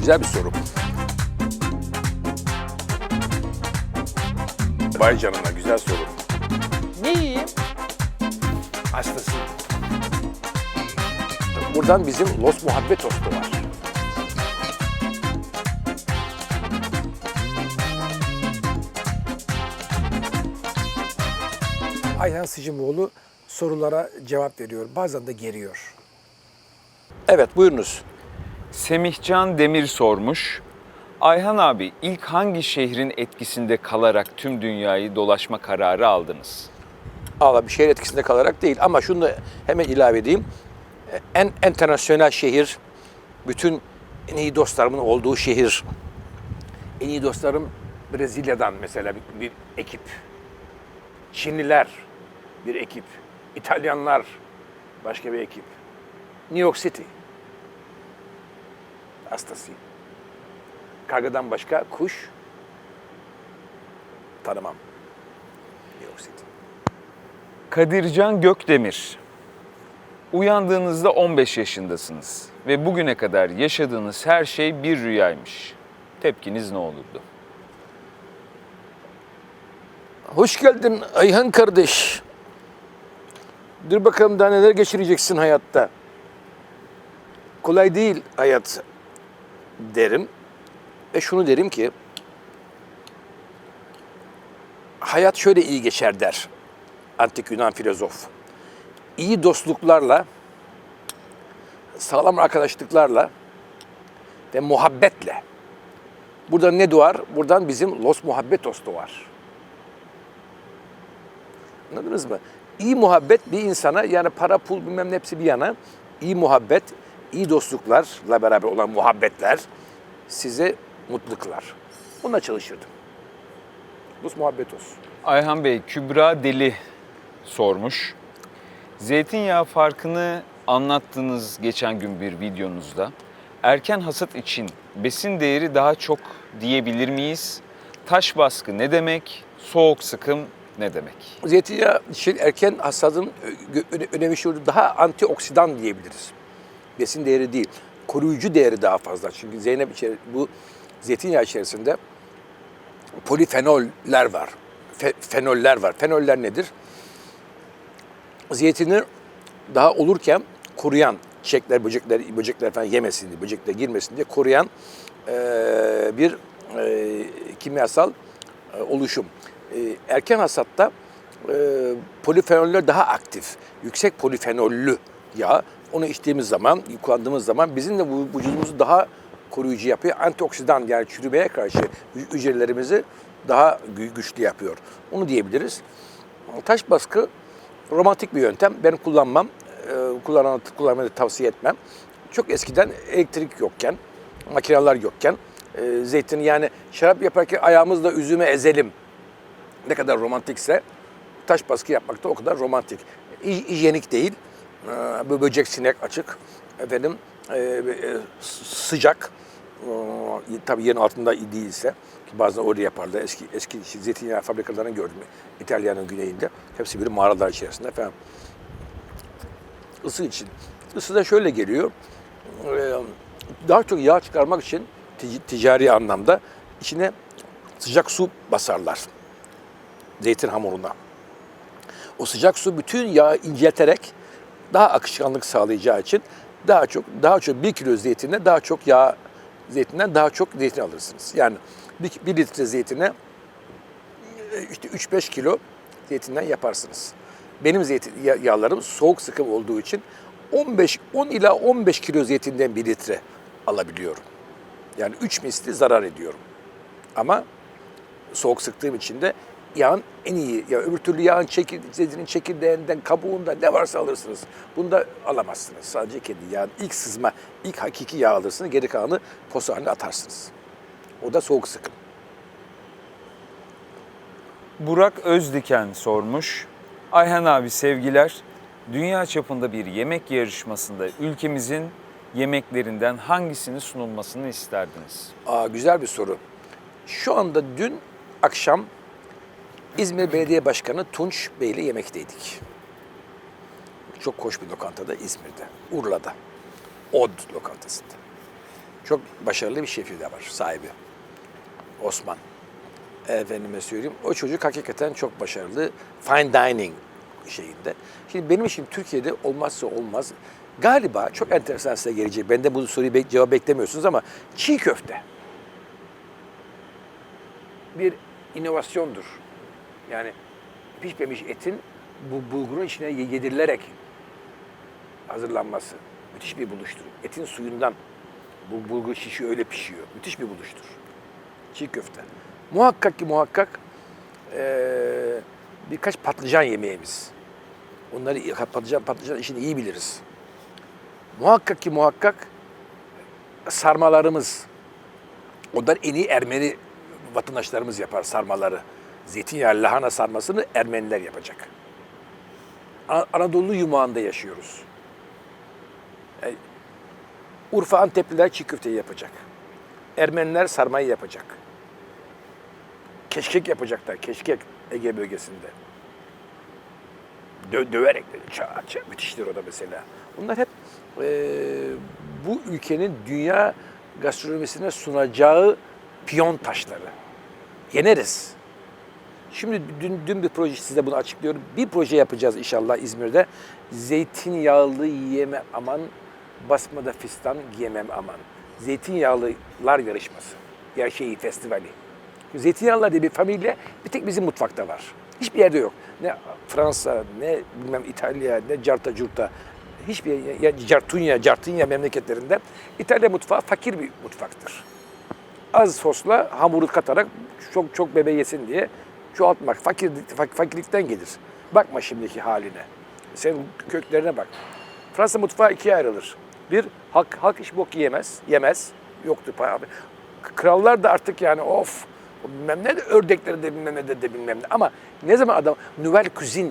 Güzel bir soru. Vay canına güzel soru. Ne yiyeyim? Hastasıyım. Buradan bizim Los Muhabbetos'ta var. Ayhan Sicimoğlu sorulara cevap veriyor. Bazen de geriyor. Evet buyurunuz. Semihcan Demir sormuş. Ayhan abi ilk hangi şehrin etkisinde kalarak tüm dünyayı dolaşma kararı aldınız? Allah bir şehir etkisinde kalarak değil ama şunu da hemen ilave edeyim. En internasyonel şehir, bütün en iyi dostlarımın olduğu şehir. En iyi dostlarım Brezilya'dan mesela bir, bir ekip. Çinliler bir ekip. İtalyanlar başka bir ekip. New York City. Hastasıyım. Kargadan başka kuş tanımam. City. Kadircan Gökdemir. Uyandığınızda 15 yaşındasınız ve bugüne kadar yaşadığınız her şey bir rüyaymış. Tepkiniz ne olurdu? Hoş geldin Ayhan kardeş. Dur bakalım daha neler geçireceksin hayatta. Kolay değil hayat derim. Ve şunu derim ki hayat şöyle iyi geçer der antik Yunan filozof. İyi dostluklarla, sağlam arkadaşlıklarla ve muhabbetle. Buradan ne doğar? Buradan bizim Los Muhabbetos doğar. Anladınız mı? İyi muhabbet bir insana yani para pul bilmem ne hepsi bir yana iyi muhabbet, iyi dostluklarla beraber olan muhabbetler size mutlu kılar. Bununla çalışırdım. Los muhabbetos. Ayhan Bey, Kübra Deli sormuş. Zeytinyağı farkını anlattığınız geçen gün bir videonuzda. Erken hasat için besin değeri daha çok diyebilir miyiz? Taş baskı ne demek? Soğuk sıkım ne demek? Zeytinyağı için erken hasadın önemi şu daha antioksidan diyebiliriz. Besin değeri değil. Koruyucu değeri daha fazla. Çünkü Zeynep içeri, bu zeytinyağı içerisinde polifenoller var. Fe- fenoller var. Fenoller nedir? Zeytini daha olurken koruyan çiçekler, böcekler, böcekler falan yemesin diye, böcekler girmesin diye koruyan eee, bir eee, kimyasal e, oluşum. E, erken hasatta e, polifenoller daha aktif. Yüksek polifenollü yağ. Onu içtiğimiz zaman, kullandığımız zaman bizim de vücudumuzu daha koruyucu yapıyor. Antioksidan yani çürümeye karşı hü- hücrelerimizi daha gü- güçlü yapıyor. Onu diyebiliriz. Taş baskı romantik bir yöntem. Ben kullanmam. E, kullanan, kullanmayı tavsiye etmem. Çok eskiden elektrik yokken, makineler yokken e, zeytin yani şarap yaparken ayağımızla üzüme ezelim. Ne kadar romantikse taş baskı yapmak da o kadar romantik. Hij- Hijyenik değil. E, böcek sinek açık. Efendim e, e, sıcak. E, tabii yerin altında değilse ki bazen orada yaparlar. Eski eski zeytinyağı fabrikalarını gördüm İtalya'nın güneyinde. Hepsi bir mağaralar içerisinde falan. Isı için. Isı da şöyle geliyor. Ee, Daha çok yağ çıkarmak için tic- ticari anlamda içine sıcak su basarlar. Zeytin hamuruna. O sıcak su bütün yağı incelterek daha akışkanlık sağlayacağı için daha çok daha çok bir kilo zeytine daha çok yağ zeytinden daha çok zeytin alırsınız. Yani bir, bir litre zeytine e, işte 3-5 kilo zeytinden yaparsınız. Benim zeytin ya- yağlarım soğuk sıkım olduğu için 15 10 ila 15 kilo zeytinden bir litre alabiliyorum. Yani 3 misli zarar ediyorum. Ama soğuk sıktığım için de yağın en iyi, ya öbür türlü yağın çekir, zeytinin çekirdeğinden, kabuğunda ne varsa alırsınız. Bunu da alamazsınız. Sadece kendi yağın ilk sızma, ilk hakiki yağ alırsınız. Geri kalanı posa haline atarsınız. O da soğuk sıkım. Burak Özdiken sormuş. Ayhan abi sevgiler. Dünya çapında bir yemek yarışmasında ülkemizin yemeklerinden hangisini sunulmasını isterdiniz? Aa, güzel bir soru. Şu anda dün akşam İzmir Belediye Başkanı Tunç Bey ile yemekteydik. Çok hoş bir lokantada İzmir'de, Urla'da. Od lokantasında. Çok başarılı bir şefi de var sahibi. Osman. Efendime söyleyeyim. O çocuk hakikaten çok başarılı. Fine dining şeyinde. Şimdi benim için Türkiye'de olmazsa olmaz. Galiba çok enteresan size gelecek. Ben de bu soruyu bek- cevap beklemiyorsunuz ama çiğ köfte. Bir inovasyondur. Yani pişmemiş etin bu bulgurun içine ye- yedirilerek hazırlanması. Müthiş bir buluştur. Etin suyundan bu bulgur şişi öyle pişiyor. Müthiş bir buluştur. Çiğ köfte. Muhakkak ki muhakkak eee, birkaç patlıcan yemeğimiz. Onları patlıcan patlıcan işini iyi biliriz. Muhakkak ki muhakkak sarmalarımız. Ondan en iyi Ermeni vatandaşlarımız yapar sarmaları. Zeytinyağı lahana sarmasını Ermeniler yapacak. Anadolu yumağında yaşıyoruz. E, Urfa Antepliler çiğ köfteyi yapacak. Ermeniler sarmayı yapacak. Keşkek yapacaklar. Keşkek Ege bölgesinde. Dö- döverek çat çat müthiştir o da mesela. Bunlar hep e, bu ülkenin dünya gastronomisine sunacağı piyon taşları. Yeneriz. Şimdi dün, dün bir proje size bunu açıklıyorum. Bir proje yapacağız inşallah İzmir'de. Zeytinyağlı yeme aman, basmada fistan yemem aman. Zeytinyağlılar yarışması. Ya şeyi festivali. Zeytinyağlılar diye bir familya bir tek bizim mutfakta var. Hiçbir yerde yok. Ne Fransa, ne bilmem İtalya, ne carta curta. Hiçbir ya Cartunya, Cartunya memleketlerinde İtalya mutfağı fakir bir mutfaktır az sosla hamuru katarak çok çok bebe yesin diye çoğaltmak. Fakir, fak- fakirlikten gelir. Bakma şimdiki haline. Sen köklerine bak. Fransa mutfağı ikiye ayrılır. Bir, halk, halk hiç bok yiyemez, yemez. Yoktu. Krallar da artık yani of, bilmem ne de ördekleri de bilmem ne de, de bilmem ne. Ama ne zaman adam, Nouvelle Cuisine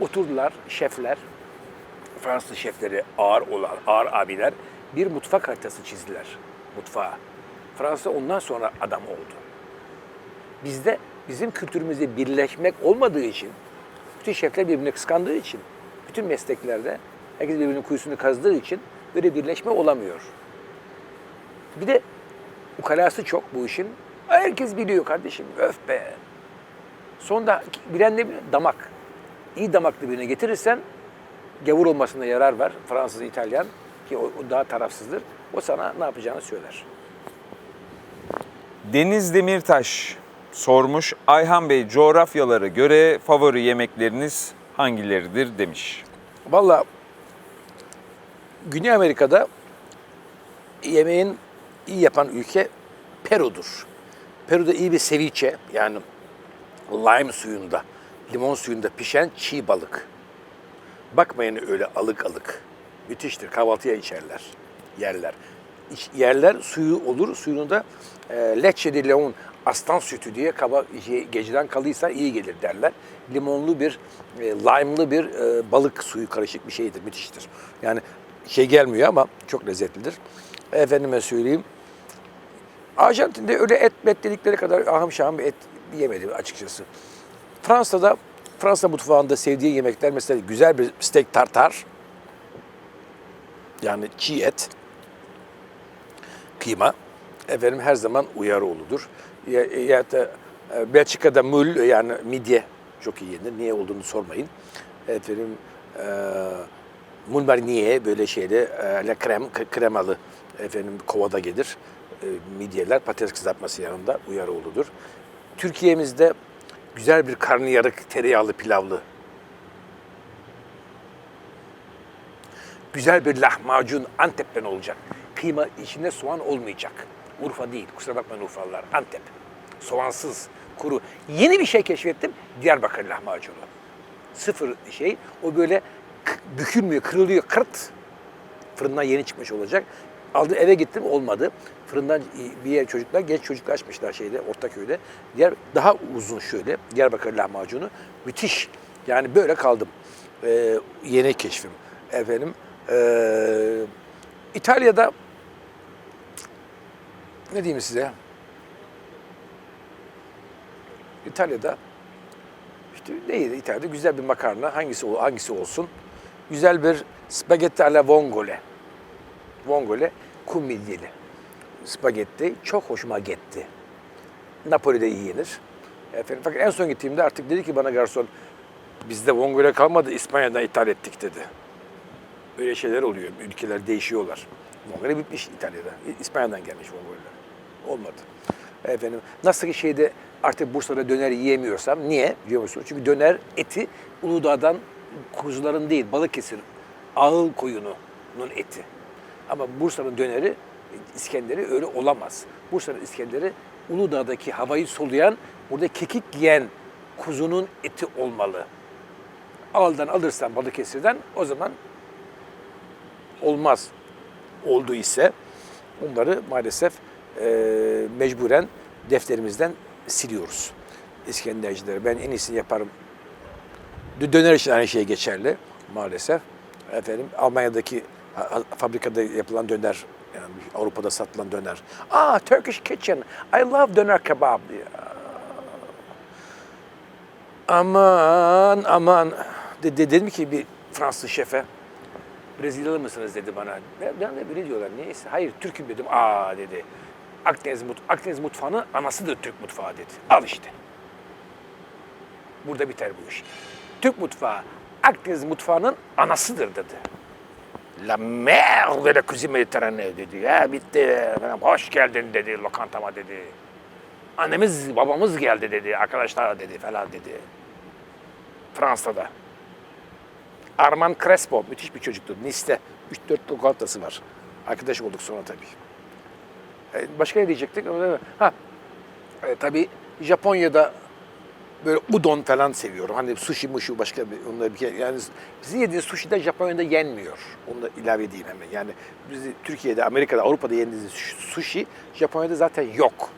oturdular şefler, Fransız şefleri ağır olan, ağır abiler bir mutfak haritası çizdiler mutfağa. Fransa ondan sonra adam oldu. Bizde bizim kültürümüzde birleşmek olmadığı için, bütün şefler birbirini kıskandığı için, bütün mesleklerde herkes birbirinin kuyusunu kazdığı için böyle birleşme olamıyor. Bir de ukalası çok bu işin. Herkes biliyor kardeşim. Öf be. Sonunda bilen ne biliyor? Damak. İyi damaklı birini getirirsen gavur olmasında yarar var. Fransız, İtalyan ki o, o daha tarafsızdır. O sana ne yapacağını söyler. Deniz Demirtaş sormuş. Ayhan Bey coğrafyalara göre favori yemekleriniz hangileridir demiş. Vallahi Güney Amerika'da yemeğin iyi yapan ülke Peru'dur. Peru'da iyi bir ceviche yani lime suyunda, limon suyunda pişen çiğ balık. Bakmayın öyle alık alık. Müthiştir. Kahvaltıya içerler, yerler. İç- yerler suyu olur. Suyunu da e, leche de leon, aslan sütü diye kaba, şey, geceden kalıysa iyi gelir derler. Limonlu bir, e, lime'lı bir e, balık suyu karışık bir şeydir. Müthiştir. Yani şey gelmiyor ama çok lezzetlidir. Efendime söyleyeyim. Arjantin'de öyle et met dedikleri kadar ahım şahım bir et yemedim açıkçası. Fransa'da, Fransa mutfağında sevdiği yemekler mesela güzel bir steak tartar. Yani çiğ et. Kıyma. Efendim her zaman Uyaroğlu'dur. Ya, ya da e, Belçika'da mül yani midye çok iyi yenir. Niye olduğunu sormayın. Efendim e, mul mariniye böyle şeyde e, krem, kremalı efendim kovada gelir. E, midyeler patates kızartması yanında Uyaroğlu'dur. Türkiye'mizde güzel bir karnıyarık tereyağlı pilavlı güzel bir lahmacun Antep'ten olacak. Kıyma içinde soğan olmayacak. Urfa değil, kusura bakmayın Urfalılar. Antep. Soğansız, kuru. Yeni bir şey keşfettim. Diyarbakır lahmacunu. Sıfır şey. O böyle bükülmüyor, kırılıyor. Kırt. Fırından yeni çıkmış olacak. Aldım eve gittim olmadı. Fırından bir yer çocuklar, genç çocuklar açmışlar şeyde, Ortaköy'de. Diğer daha uzun şöyle Diyarbakır lahmacunu. Müthiş. Yani böyle kaldım. Ee, yeni keşfim. Efendim. ee, İtalya'da ne diyeyim size? İtalya'da işte neydi İtalya'da güzel bir makarna hangisi hangisi olsun? Güzel bir spagetti alla vongole. Vongole kum midyeli spagetti çok hoşuma gitti. Napoli'de iyi yenir. Efendim, fakat en son gittiğimde artık dedi ki bana garson bizde vongole kalmadı İspanya'dan ithal ettik dedi. Öyle şeyler oluyor. Ülkeler değişiyorlar. Vongole bitmiş İtalya'da. İspanya'dan gelmiş vongoleler. Olmadı. Efendim nasıl ki şeyde artık Bursa'da döner yiyemiyorsam niye biliyor musunuz? Çünkü döner eti Uludağ'dan kuzuların değil Balıkesir ağıl koyununun eti. Ama Bursa'nın döneri İskender'i öyle olamaz. Bursa'nın İskender'i Uludağ'daki havayı soluyan, burada kekik yiyen kuzunun eti olmalı. Ağıldan alırsan Balıkesir'den o zaman olmaz. Oldu ise onları maalesef e, mecburen defterimizden siliyoruz. İskendercileri ben en iyisini yaparım. Dö- Döner için aynı şey geçerli maalesef. Efendim Almanya'daki fabrikada yapılan döner, yani Avrupa'da satılan döner. Ah Turkish kitchen. I love döner kebab. Aman aman. De, de- dedim ki bir Fransız şefe. Brezilyalı mısınız dedi bana. Ben, de öyle diyorlar. Neyse. Hayır Türk'üm dedim. Aa dedi. Akdeniz, mut Akdeniz mutfağının anasıdır Türk mutfağı dedi. Al işte. Burada biter bu iş. Türk mutfağı Akdeniz mutfağının anasıdır dedi. La merde de la cuisine méditerranée dedi. Ya bitti. Hoş geldin dedi lokantama dedi. Annemiz babamız geldi dedi. Arkadaşlar dedi falan dedi. Fransa'da. Armand Crespo müthiş bir çocuktur. Nice'te 3-4 lokantası var. Arkadaş olduk sonra tabii. E, Başka ne diyecektik? Ha, e, tabii Japonya'da böyle udon falan seviyorum. Hani sushi muşu başka bir onları bir kere- yani sizin yediğiniz sushi de Japonya'da yenmiyor. Onu da ilave edeyim hemen. Yani biz Türkiye'de, Amerika'da, Avrupa'da yediğiniz sushi Japonya'da zaten yok.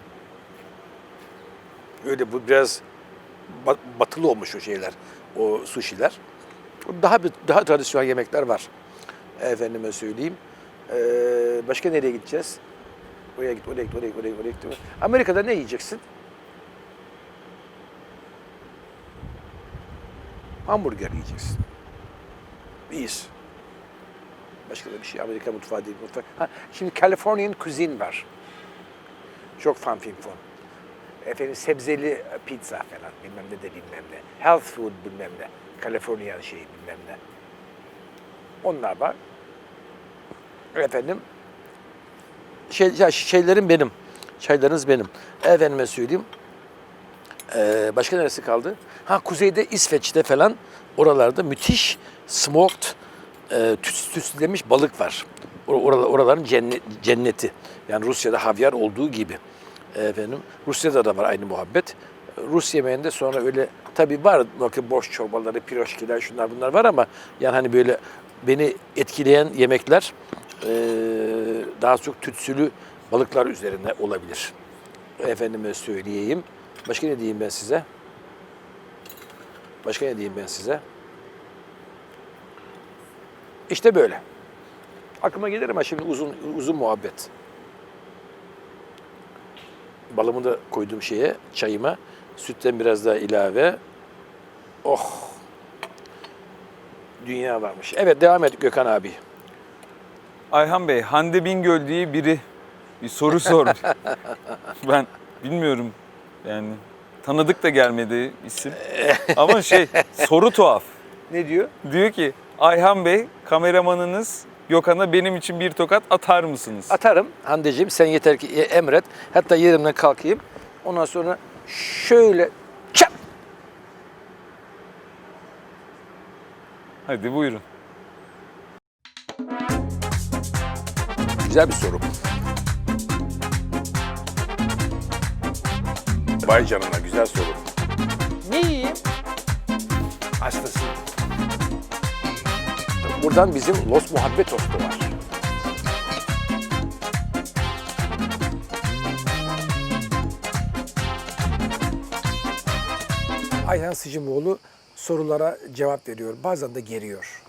Öyle bu biraz ba- batılı olmuş o şeyler, o sushi'ler. Daha bir daha tradisyonel yemekler var. Efendime söyleyeyim. Ee, başka nereye gideceğiz? Oraya git, oraya git, oraya git, oraya git, oraya git. Amerika'da ne yiyeceksin? Hamburger yiyeceksin. İyiyiz. Başka da bir şey. Amerika mutfağı değil. Mutfak. Ha, şimdi Californian cuisine var. Çok fan film fon. Efendim sebzeli pizza falan bilmem ne de bilmem ne. Health food bilmem ne. Kaliforniya şeyi bilmem ne. Onlar var. Efendim şey, ya şeylerim benim. Çaylarınız benim. Efendime söyleyeyim. Ee, başka neresi kaldı? Ha kuzeyde İsveç'te falan oralarda müthiş smoked e, tüs, tüslemiş balık var. Or- oralar- oraların cennet, cenneti. Yani Rusya'da havyar olduğu gibi. Efendim Rusya'da da var aynı muhabbet. Rus yemeğinde sonra öyle tabii var bakın boş çorbaları, piroşkiler şunlar bunlar var ama yani hani böyle beni etkileyen yemekler daha çok tütsülü balıklar üzerine olabilir. Efendime söyleyeyim. Başka ne diyeyim ben size? Başka ne diyeyim ben size? İşte böyle. Aklıma gelir ama şimdi uzun uzun muhabbet. Balımı da koydum şeye, çayıma. Sütten biraz daha ilave. Oh! Dünya varmış. Evet devam et Gökhan abi. Ayhan Bey, Hande Bingöl diye biri bir soru sormuş. ben bilmiyorum yani tanıdık da gelmedi isim. Ama şey soru tuhaf. Ne diyor? Diyor ki Ayhan Bey kameramanınız Gökhan'a benim için bir tokat atar mısınız? Atarım Hande'ciğim sen yeter ki e- emret. Hatta yerimden kalkayım. Ondan sonra şöyle çap Hadi buyurun. Güzel bir soru. Vay canına güzel soru. Ne yiyeyim? Hastasıyım. Buradan bizim Los Muhabbet tostu var. Ayhan Sicimoğlu sorulara cevap veriyor. Bazen de geriyor.